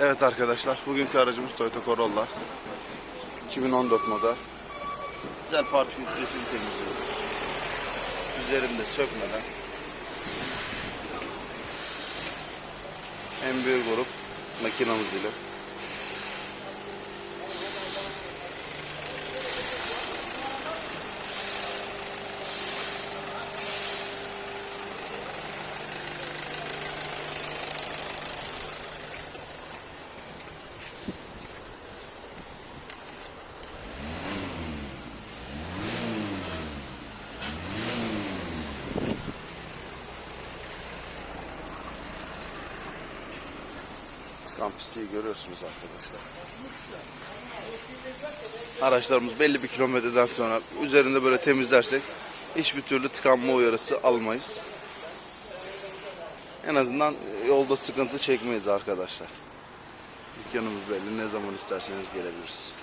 Evet arkadaşlar, bugünkü aracımız Toyota Corolla. 2014 model. Güzel partikül filtresini temizliyoruz. Üzerinde sökmeden. En büyük grup makinamız ile. Pisliği görüyorsunuz arkadaşlar. Araçlarımız belli bir kilometreden sonra üzerinde böyle temizlersek hiçbir türlü tıkanma uyarısı almayız. En azından yolda sıkıntı çekmeyiz arkadaşlar. Dükkanımız belli. Ne zaman isterseniz gelebilirsiniz.